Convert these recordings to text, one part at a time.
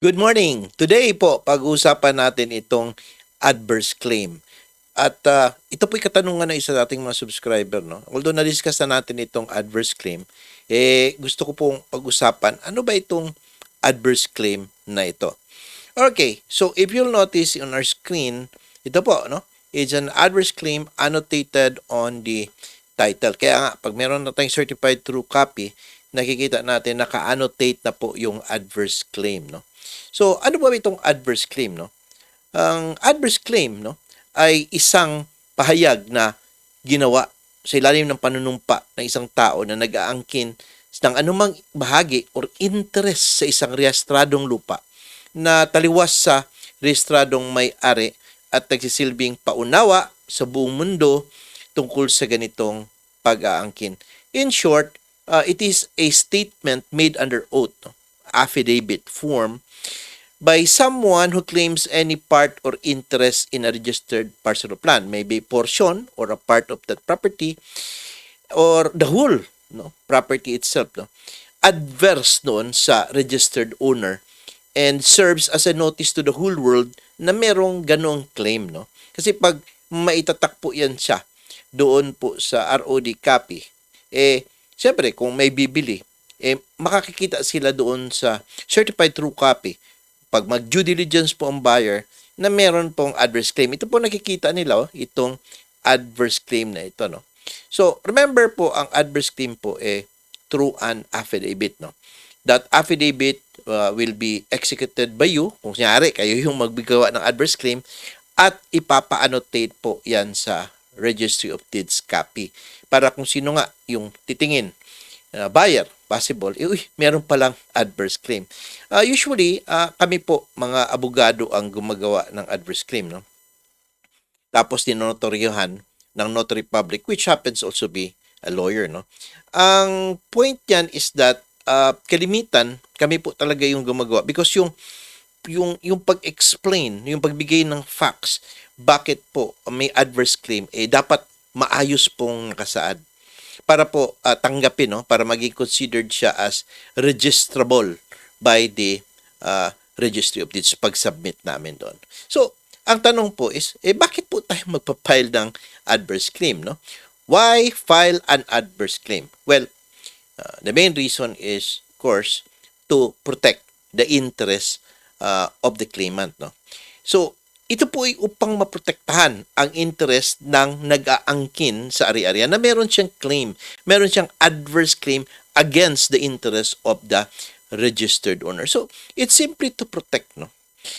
Good morning. Today po, pag-uusapan natin itong adverse claim. At ah, ito po'y katanungan ng isa nating mga subscriber. No? Although na-discuss na natin itong adverse claim, eh, gusto ko pong pag-usapan, ano ba itong adverse claim na ito? Okay, so if you'll notice on our screen, ito po, no? It's an adverse claim annotated on the title. Kaya nga, pag meron na tayong certified true copy, nakikita natin naka-annotate na po yung adverse claim, no? So, ano ba itong adverse claim, no? Ang adverse claim, no, ay isang pahayag na ginawa sa ilalim ng panunumpa ng isang tao na nag-aangkin ng anumang bahagi or interest sa isang rehistradong lupa na taliwas sa rehistradong may-ari at nagsisilbing paunawa sa buong mundo tungkol sa ganitong pag-aangkin. In short, uh, it is a statement made under oath, no? Affidavit form, by someone who claims any part or interest in a registered parcel of land, maybe portion or a part of that property or the whole no property itself no adverse noon sa registered owner and serves as a notice to the whole world na merong ganong claim no. Kasi pag maitatak po yan siya doon po sa ROD copy eh syempre kung may bibili eh makakikita sila doon sa certified true copy pag mag due diligence po ang buyer na meron pong adverse claim ito po nakikita nila oh, itong adverse claim na ito no So, remember po, ang adverse claim po eh through an affidavit, no? That affidavit uh, will be executed by you, kung siyari, kayo yung magbigawa ng adverse claim, at ipapa-annotate po yan sa Registry of Deeds copy. Para kung sino nga yung titingin, uh, buyer, possible, eh, uy, meron palang adverse claim. Uh, usually, uh, kami po, mga abogado ang gumagawa ng adverse claim, no? Tapos dinonotoryohan ng notary public which happens also be a lawyer no ang point yan is that uh, kalimitan kami po talaga yung gumagawa because yung yung yung pag-explain yung pagbigay ng facts bakit po may adverse claim eh dapat maayos pong nakasaad para po uh, tanggapin no para maging considered siya as registrable by the uh, registry of deeds pag submit namin doon so ang tanong po is, eh bakit po tayo magpa-file ng adverse claim, no? Why file an adverse claim? Well, uh, the main reason is, of course, to protect the interest uh, of the claimant, no? So, ito po ay upang maprotektahan ang interest ng nag-aangkin sa ari-arian na meron siyang claim, meron siyang adverse claim against the interest of the registered owner. So, it's simply to protect, no?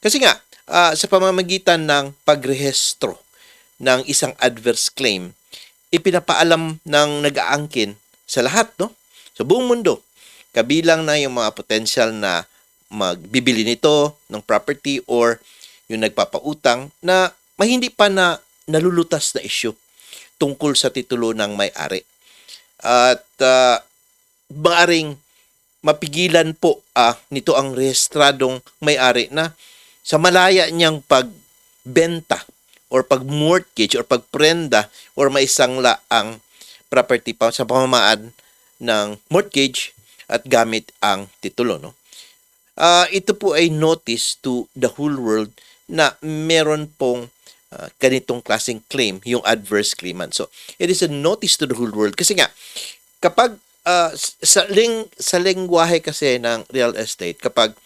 Kasi nga, uh, sa pamamagitan ng pagrehistro ng isang adverse claim, ipinapaalam ng nag-aangkin sa lahat, no? Sa buong mundo, kabilang na yung mga potential na magbibili nito ng property or yung nagpapautang na may hindi pa na nalulutas na issue tungkol sa titulo ng may-ari. At uh, maaring mapigilan po uh, nito ang rehistradong may-ari na sa malaya niyang pagbenta or pag-mortgage or pagprenda or maisangla ang property pa sa pamamaan ng mortgage at gamit ang titulo. No? Uh, ito po ay notice to the whole world na meron pong uh, ganitong klaseng claim, yung adverse claimant. So, it is a notice to the whole world. Kasi nga, kapag uh, sa, ling, sa lengguwahe kasi ng real estate, kapag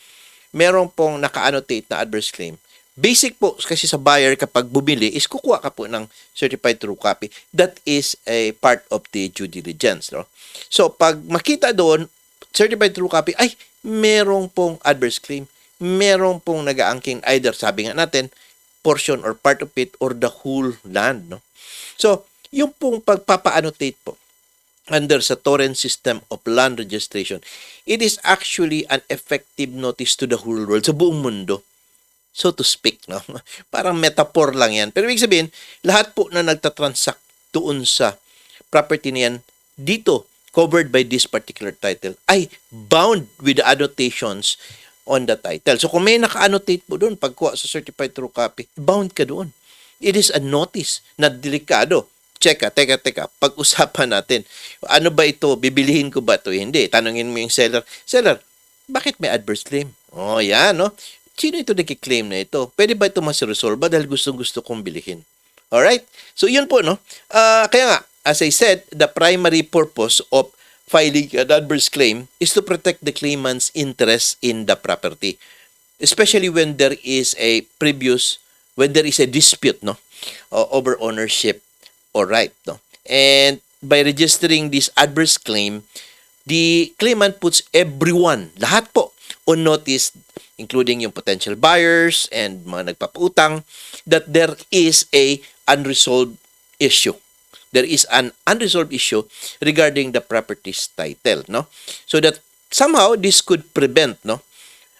meron pong naka-annotate na adverse claim. Basic po kasi sa buyer kapag bumili is kukuha ka po ng certified true copy. That is a part of the due diligence. No? So pag makita doon, certified true copy, ay merong pong adverse claim. Merong pong nag-aangking either sabi nga natin, portion or part of it or the whole land. No? So yung pong pagpapa-annotate po under sa torrent system of land registration, it is actually an effective notice to the whole world, sa buong mundo. So to speak, no? Parang metaphor lang yan. Pero ibig sabihin, lahat po na nagtatransact doon sa property niyan dito, covered by this particular title, ay bound with the annotations on the title. So kung may naka-annotate po doon, pagkuha sa certified true copy, bound ka doon. It is a notice na delikado Cheka, teka, teka, pag-usapan natin. Ano ba ito? Bibilihin ko ba ito? Hindi. Tanungin mo yung seller, Seller, bakit may adverse claim? Oh, yan, no? Sino ito nagkiklaim na ito? Pwede ba ito mas-resolve dahil gustong-gusto kong bilihin? Alright? So, yun po, no? Ah, kaya nga, as I said, the primary purpose of filing an adverse claim is to protect the claimant's interest in the property. Especially when there is a previous, when there is a dispute, no? over ownership or right, no? And by registering this adverse claim, the claimant puts everyone, lahat po, on notice, including yung potential buyers and mga nagpapautang, that there is a unresolved issue. There is an unresolved issue regarding the property's title, no? So that somehow this could prevent, no,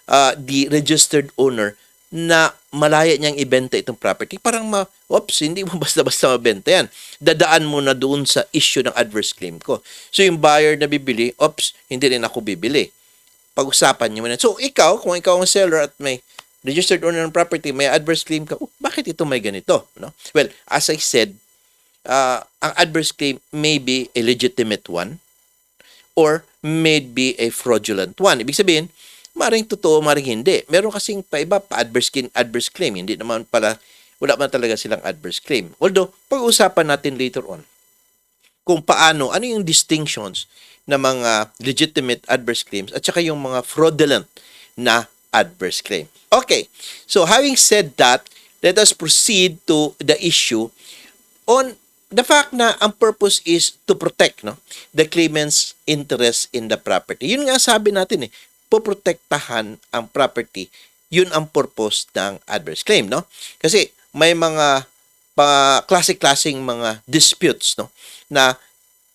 uh, the registered owner na malaya niyang ibenta itong property. Parang ma, oops, hindi mo basta-basta mabenta yan. Dadaan mo na doon sa issue ng adverse claim ko. So yung buyer na bibili, oops, hindi rin ako bibili. Pag-usapan niyo muna. So ikaw, kung ikaw ang seller at may registered owner ng property, may adverse claim ka, oh, bakit ito may ganito? No? Well, as I said, uh, ang adverse claim may be a legitimate one or may be a fraudulent one. Ibig sabihin, maring totoo, maring hindi. Meron kasing pa iba, pa adverse, claim, adverse claim. Hindi naman pala, wala man talaga silang adverse claim. Although, pag-usapan natin later on kung paano, ano yung distinctions ng mga legitimate adverse claims at saka yung mga fraudulent na adverse claim. Okay, so having said that, let us proceed to the issue on the fact na ang purpose is to protect no the claimant's interest in the property. Yun nga sabi natin eh, poprotektahan ang property. Yun ang purpose ng adverse claim, no? Kasi may mga pa klase-klaseng mga disputes, no, na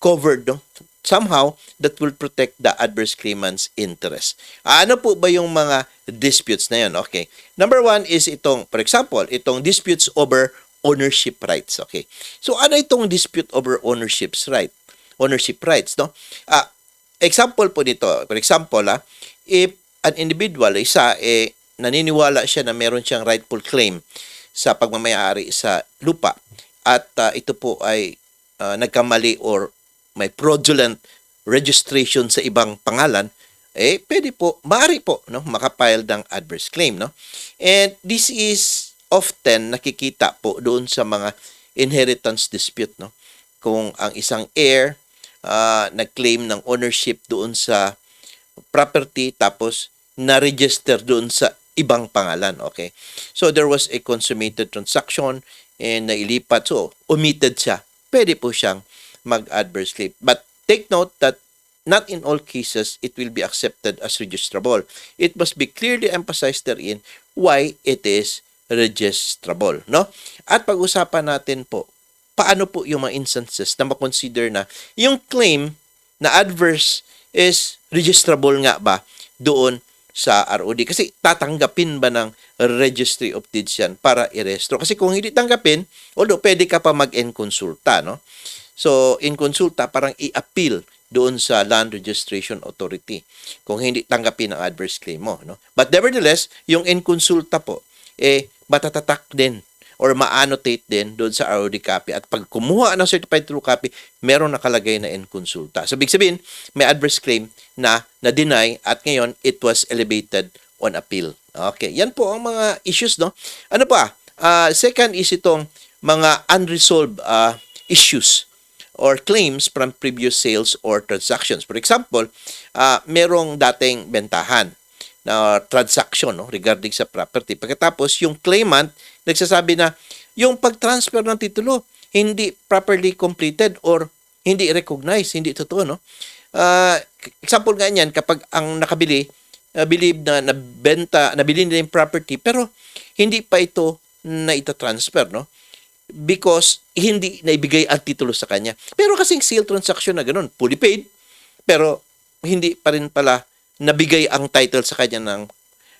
covered, no, somehow that will protect the adverse claimant's interest. Ano po ba yung mga disputes na yun? Okay. Number one is itong, for example, itong disputes over ownership rights. Okay. So, ano itong dispute over ownership's right? Ownership rights, no? Ah, example po nito. For example, ah, if an individual, isa, eh, naniniwala siya na meron siyang rightful claim sa pagmamayari sa lupa at ah, ito po ay ah, nagkamali or may fraudulent registration sa ibang pangalan, eh, pwede po, maaari po, no, makapile ng adverse claim, no? And this is often nakikita po doon sa mga inheritance dispute, no? Kung ang isang heir ah, nag-claim ng ownership doon sa property tapos na-register doon sa ibang pangalan, okay? So there was a consummated transaction and nailipat, so omitted siya. Pwede po siyang mag-adverse claim. But take note that not in all cases it will be accepted as registrable. It must be clearly emphasized therein why it is registrable, no? At pag-usapan natin po paano po yung mga instances na makonsider na yung claim na adverse is registrable nga ba doon sa ROD? Kasi tatanggapin ba ng registry of deeds yan para i-restro? Kasi kung hindi tanggapin, although pwede ka pa mag-en-consulta, no? So, in consulta, parang i-appeal doon sa Land Registration Authority kung hindi tanggapin ang adverse claim mo. No? But nevertheless, yung in consulta po, eh, matatatak din or ma-annotate din doon sa ROD copy. At pag kumuha ng certified true copy, meron nakalagay na in consulta. So, big sabihin, may adverse claim na na-deny at ngayon it was elevated on appeal. Okay, yan po ang mga issues, no? Ano pa? Ah, second is itong mga unresolved ah, issues or claims from previous sales or transactions. For example, ah, merong dating bentahan na transaction no, regarding sa property. Pagkatapos, yung claimant nagsasabi na yung pag-transfer ng titulo hindi properly completed or hindi recognized, hindi totoo, no? Ah, example nga niyan, kapag ang nakabili, uh, believe na nabenta, nabili nila yung property, pero hindi pa ito na ita-transfer, no? Because hindi naibigay ang titulo sa kanya. Pero kasing sale transaction na ganun, fully paid, pero hindi pa rin pala nabigay ang title sa kanya ng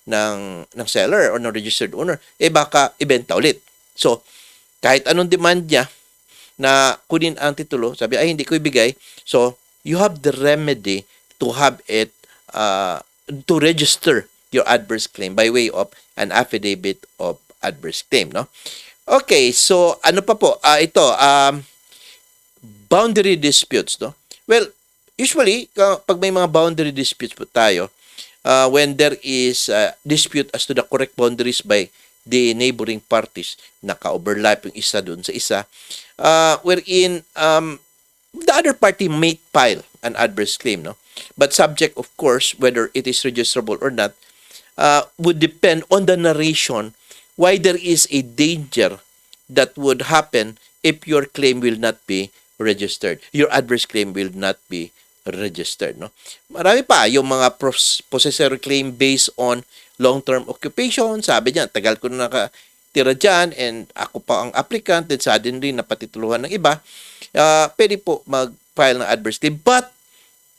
ng ng seller or ng registered owner, eh baka ibenta ulit. So, kahit anong demand niya na kunin ang titulo, sabi ay hindi ko ibigay. So, you have the remedy to have it uh, to register your adverse claim by way of an affidavit of adverse claim, no? Okay, so ano pa po? Ah, ito, um, boundary disputes, no? Well, usually, pag may mga boundary disputes po tayo, uh, when there is uh, dispute as to the correct boundaries by the neighboring parties, naka-overlap yung isa doon sa isa, uh, wherein um, the other party may file an adverse claim, no? But subject, of course, whether it is registrable or not, uh, would depend on the narration why there is a danger that would happen if your claim will not be registered. Your adverse claim will not be registered. No? Marami pa yung mga possessory claim based on long-term occupation. Sabi niya, tagal ko na nakatira dyan and ako pa ang applicant and suddenly napatituluhan ng iba. Uh, pwede po mag-file ng adverse claim. But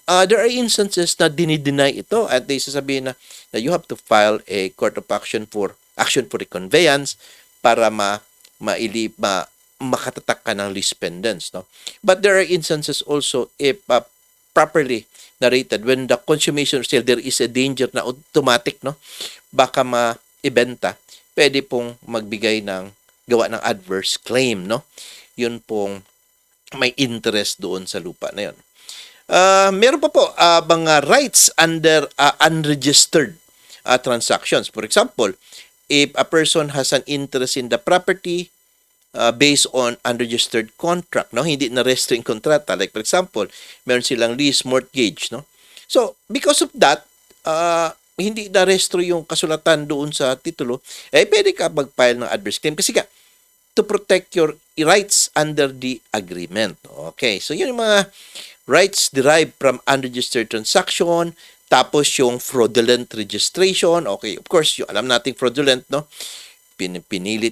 uh, there are instances na dinideny ito at they sasabihin na, na you have to file a court of action for action for reconveyance para ma maili ma makatatak ka ng lease pendants no but there are instances also if uh, properly narrated. When the consummation sale there is a danger na automatic no baka ma-ibenta pwede pong magbigay ng gawa ng adverse claim no? Yun pong may interest doon sa lupa na yun. Uh, meron pa po uh, mga rights under uh, unregistered uh, transactions. For example, if a person has an interest in the property uh, based on unregistered contract, no, hindi na register yung kontrata. Like for example, meron silang lease mortgage, no. So, because of that, uh, hindi na restro yung kasulatan doon sa titulo, eh pwede ka mag-file ng adverse claim kasi nga to protect your rights under the agreement. Okay, so yun yung mga rights derived from unregistered transaction, tapos yung fraudulent registration. Okay, of course, yung alam nating fraudulent, no? Pin,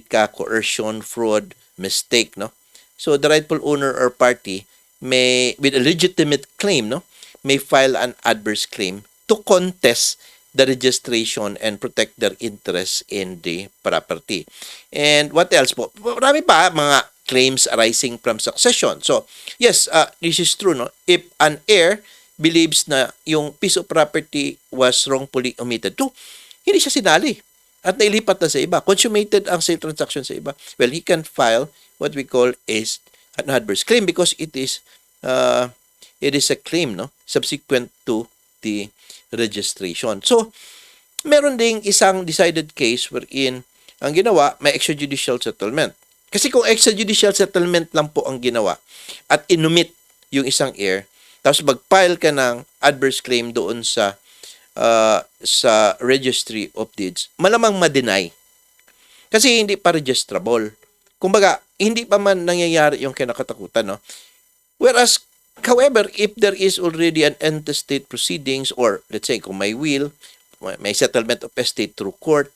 ka, coercion, fraud, mistake, no? So the rightful owner or party may with a legitimate claim, no, may file an adverse claim to contest the registration and protect their interests in the property. And what else po? Marami pa mga claims arising from succession. So, yes, uh, this is true. No? If an heir believes na yung piece of property was wrongfully omitted to, hindi siya sinali at nailipat na sa iba. Consummated ang sale transaction sa iba. Well, he can file what we call is an adverse claim because it is uh, it is a claim no subsequent to the registration. So, meron ding isang decided case wherein ang ginawa may extrajudicial settlement. Kasi kung extrajudicial settlement lang po ang ginawa at inumit yung isang heir, tapos mag-file ka ng adverse claim doon sa uh, sa registry of deeds, malamang ma-deny. Kasi hindi pa registrable. Kumbaga, hindi pa man nangyayari yung kinakatakutan, no? Whereas, however, if there is already an intestate proceedings or let's say kung may will, may settlement of estate through court,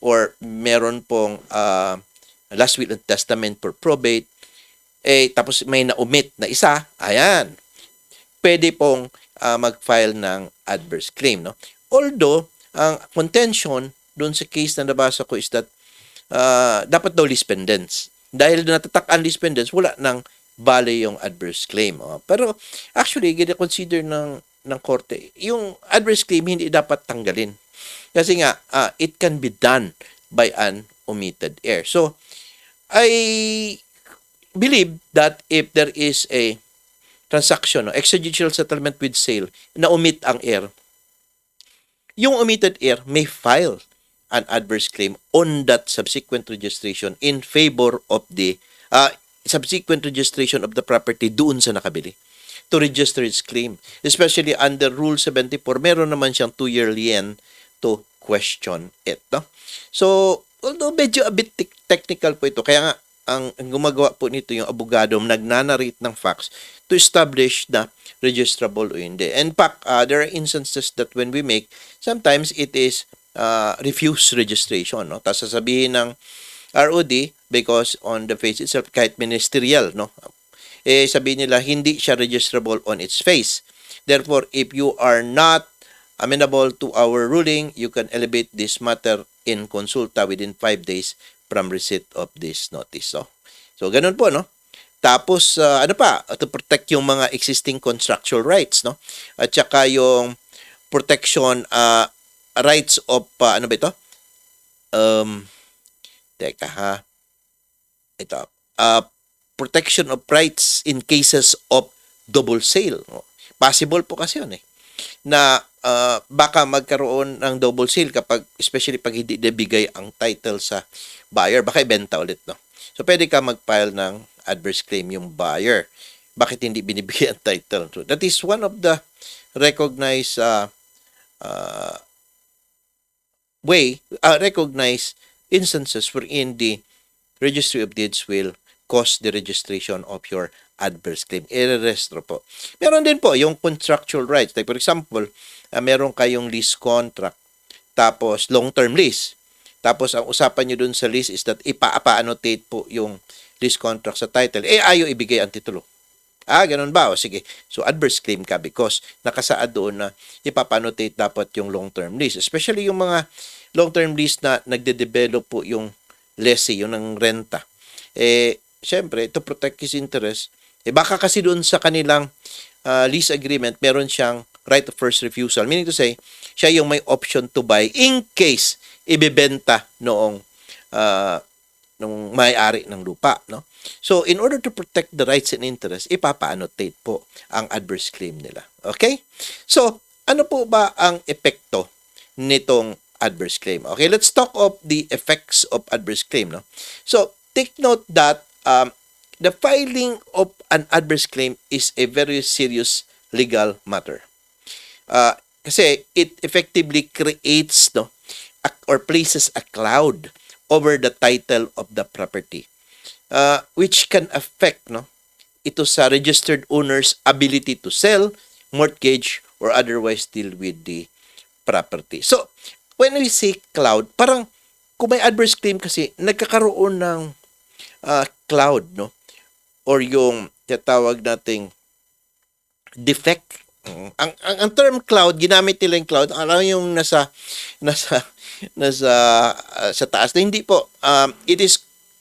or meron pong uh, last will and testament for probate, eh, tapos may na-omit na isa, ayan, pwede pong uh, mag-file ng adverse claim. No? Although, ang contention doon sa case na nabasa ko is that uh, dapat daw list pendants. Dahil natatak ang list pendants, wala nang bale yung adverse claim. Oh. Pero actually, gina-consider ng, ng korte, yung adverse claim hindi dapat tanggalin. Kasi nga, uh, it can be done by an omitted heir. So, I believe that if there is a transaction, no, extrajudicial settlement with sale, na omit ang heir, yung omitted heir may file an adverse claim on that subsequent registration in favor of the uh, subsequent registration of the property doon sa nakabili to register its claim. Especially under Rule 74, meron naman siyang two-year lien to question it. No? So, although medyo a bit te- technical po ito, kaya nga ang, gumagawa po nito yung abogado nagnanarrate ng facts to establish na registrable o hindi. In fact, uh, there are instances that when we make, sometimes it is uh, refuse registration. No? Tapos sasabihin ng ROD because on the face itself, kahit ministerial, no? eh sabihin nila hindi siya registrable on its face. Therefore, if you are not amenable to our ruling, you can elevate this matter in consulta within 5 days from receipt of this notice. So, so ganun po, no? Tapos, uh, ano pa? To protect yung mga existing contractual rights, no? At saka yung protection uh, rights of, uh, ano ba ito? Um, teka ha. Ito. Uh, protection of rights in cases of double sale. No? Possible po kasi yun eh. Na ah, baka magkaroon ng double sale kapag especially pag hindi nabigay ang title sa buyer, baka ibenta ulit, no? So pwede ka mag-file ng adverse claim yung buyer. Bakit hindi binibigay ang title? So that is one of the recognized uh, uh, way, uh, recognized instances wherein the registry of deeds will cause the registration of your adverse claim. Irerestro po. Meron din po yung contractual rights. Like for example, uh, meron kayong lease contract, tapos long-term lease. Tapos ang usapan nyo dun sa lease is that ipa-annotate po yung lease contract sa title. Eh, ayaw ibigay ang titulo. Ah, ganun ba? O sige. So, adverse claim ka because nakasaad doon na ipapanotate dapat yung long-term lease. Especially yung mga long-term lease na nagde-develop po yung lessee, yung ng renta. Eh, syempre, to protect his interest, eh baka kasi doon sa kanilang ah, lease agreement, meron siyang right of first refusal. Meaning to say, siya yung may option to buy in case ibebenta noong ah, nung may-ari ng lupa, no? So, in order to protect the rights and interests, ipapa-annotate po ang adverse claim nila. Okay? So, ano po ba ang epekto nitong adverse claim? Okay, let's talk of the effects of adverse claim, no? So, take note that um, the filing of an adverse claim is a very serious legal matter. Uh, kasi it effectively creates no a- or places a cloud over the title of the property uh, which can affect no ito sa registered owner's ability to sell, mortgage, or otherwise deal with the property. So, when we say cloud, parang kung may adverse claim kasi, nagkakaroon ng uh, cloud, no? Or yung tatawag nating defect. Ang, ang, ang term cloud, ginamit nila yung cloud, alam yung nasa, nasa, nasa, uh, sa taas na hindi po. Um, it is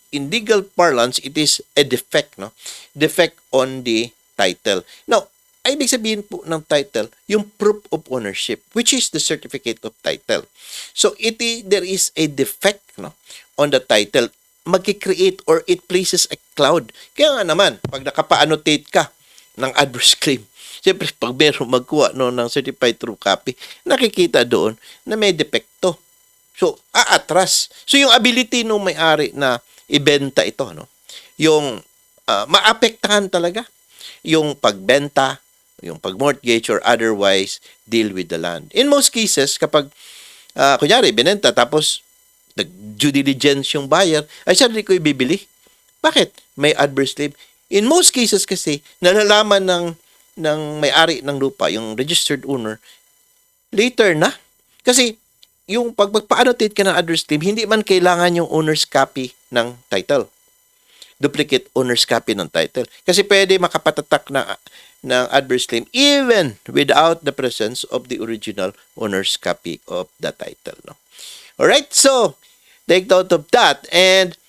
in legal parlance, it is a defect, no? Defect on the title. Now, ay ibig sabihin po ng title, yung proof of ownership, which is the certificate of title. So, it there is a defect, no? On the title, magki-create or it places a cloud. Kaya nga naman, pag nakapa-annotate ka ng adverse claim, Siyempre, pag meron magkuha no, ng certified true copy, nakikita doon na may depekto. So, aatras. So, yung ability ng may-ari na ibenta ito, no? Yung ah, maapektahan talaga yung pagbenta, yung pag-mortgage or otherwise deal with the land. In most cases, kapag, ah, kunyari, binenta tapos nag-due diligence yung buyer, ay rin ko ibibili. Bakit? May adverse claim. In most cases kasi, nalalaman ng ng may-ari ng lupa, yung registered owner, later na. Kasi yung pag magpa-annotate ka ng adverse claim, hindi man kailangan yung owner's copy ng title. Duplicate owner's copy ng title. Kasi pwede makapatatak na ng adverse claim even without the presence of the original owner's copy of the title. No? Alright, so take note of that. And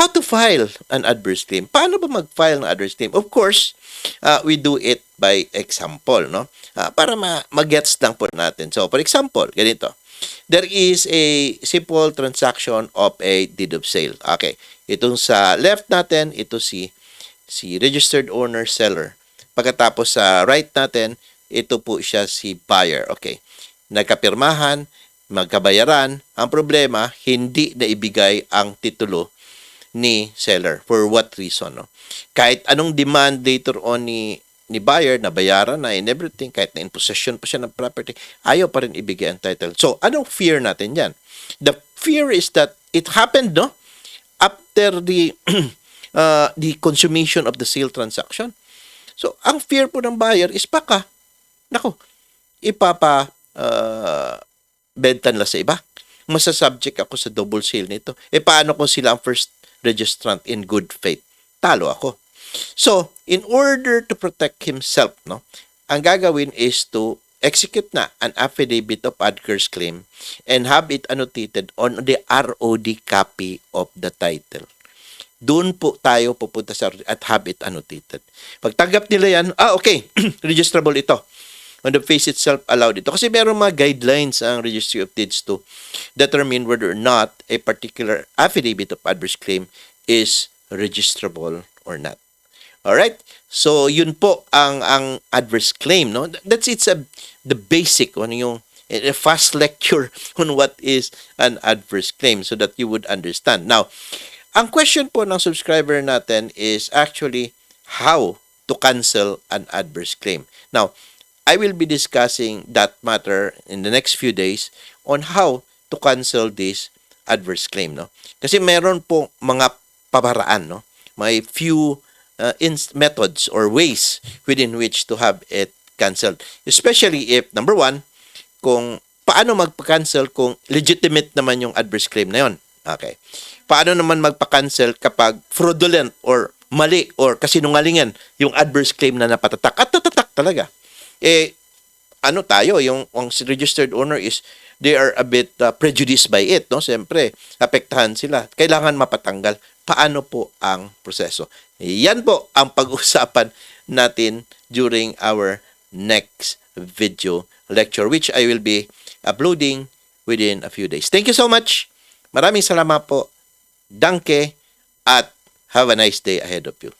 how to file an adverse claim? Paano ba mag-file ng adverse claim? Of course, uh, we do it by example, no? Ah, para ma- mag-gets lang po natin. So, for example, ganito. There is a simple transaction of a deed of sale. Okay. Itong sa left natin, ito si si registered owner seller. Pagkatapos sa right natin, ito po siya si buyer. Okay. Nagkapirmahan, magkabayaran. Ang problema, hindi na ibigay ang titulo ni seller. For what reason? No? Kahit anong demand later on ni ni buyer na bayaran na and everything, kahit na in possession pa siya ng property, ayaw pa rin ibigay ang title. So, anong fear natin yan? The fear is that it happened, no? After the uh, the consummation of the sale transaction. So, ang fear po ng buyer is baka, nako, ipapa uh, benta nila sa iba. Masasubject ako sa double sale nito. E paano kung sila ang first registrant in good faith? Talo ako. So, in order to protect himself, no, ang gagawin is to execute na an affidavit of adverse claim and have it annotated on the ROD copy of the title. Doon po tayo pupunta sa at have it annotated. Pagtanggap nila yan, ah okay, registrable ito. On the face itself, allowed ito. Kasi meron mga guidelines ang Registry of Deeds to determine whether or not a particular affidavit of adverse claim is registrable or not. Alright? So, yun po ang ang adverse claim, no? That's it's a the basic ano yung a fast lecture on what is an adverse claim so that you would understand. Now, ang question po ng subscriber natin is actually how to cancel an adverse claim. Now, I will be discussing that matter in the next few days on how to cancel this adverse claim, no? Kasi meron po mga paparaan, no? May few uh, methods or ways within which to have it canceled. Especially if, number one, kung paano magpa-cancel kung legitimate naman yung adverse claim na yon. Okay. Paano naman magpa-cancel kapag fraudulent or mali or kasinungalingan yung adverse claim na napatatak at tatatak talaga. Eh, ano tayo, yung ang registered owner is they are a bit uh, prejudiced by it, no? Siyempre, apektahan sila. Kailangan mapatanggal. Paano po ang proseso? Yan po ang pag-usapan natin during our next video lecture which I will be uploading within a few days. Thank you so much. Maraming salamat po. Danke at have a nice day ahead of you.